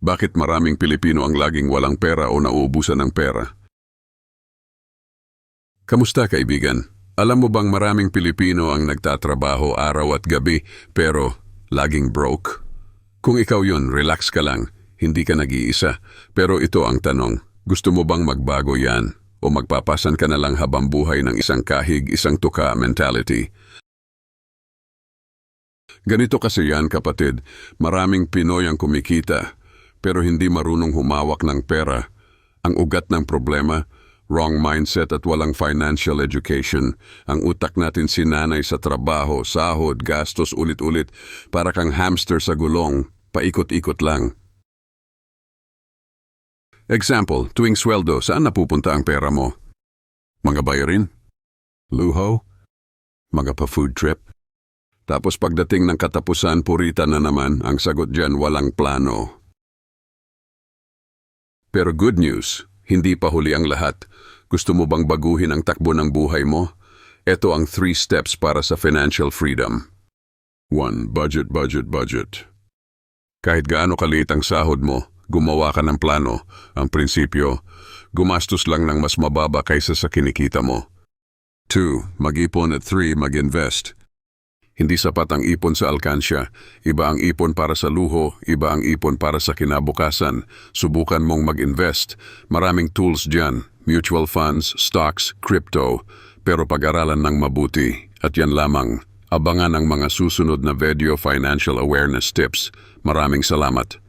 Bakit maraming Pilipino ang laging walang pera o nauubusan ng pera? Kamusta kaibigan? Alam mo bang maraming Pilipino ang nagtatrabaho araw at gabi pero laging broke? Kung ikaw yun, relax ka lang. Hindi ka nag-iisa. Pero ito ang tanong, gusto mo bang magbago yan? O magpapasan ka na lang habang buhay ng isang kahig, isang tuka mentality? Ganito kasi yan kapatid, maraming Pinoy ang kumikita, pero hindi marunong humawak ng pera. Ang ugat ng problema, wrong mindset at walang financial education. Ang utak natin sinanay sa trabaho, sahod, gastos ulit-ulit, para kang hamster sa gulong, paikot-ikot lang. Example, tuwing sweldo, saan napupunta ang pera mo? Mga bayarin? Luho? Mga pa-food trip? Tapos pagdating ng katapusan, purita na naman, ang sagot dyan walang plano. Pero good news, hindi pa huli ang lahat. Gusto mo bang baguhin ang takbo ng buhay mo? Ito ang three steps para sa financial freedom. 1. Budget, budget, budget. Kahit gaano kaliit ang sahod mo, gumawa ka ng plano. Ang prinsipyo, gumastos lang ng mas mababa kaysa sa kinikita mo. 2. Mag-ipon at 3. Mag-invest. Hindi sapat ang ipon sa alkansya. Iba ang ipon para sa luho, iba ang ipon para sa kinabukasan. Subukan mong mag-invest. Maraming tools dyan. Mutual funds, stocks, crypto. Pero pag-aralan ng mabuti. At yan lamang. Abangan ang mga susunod na video financial awareness tips. Maraming salamat.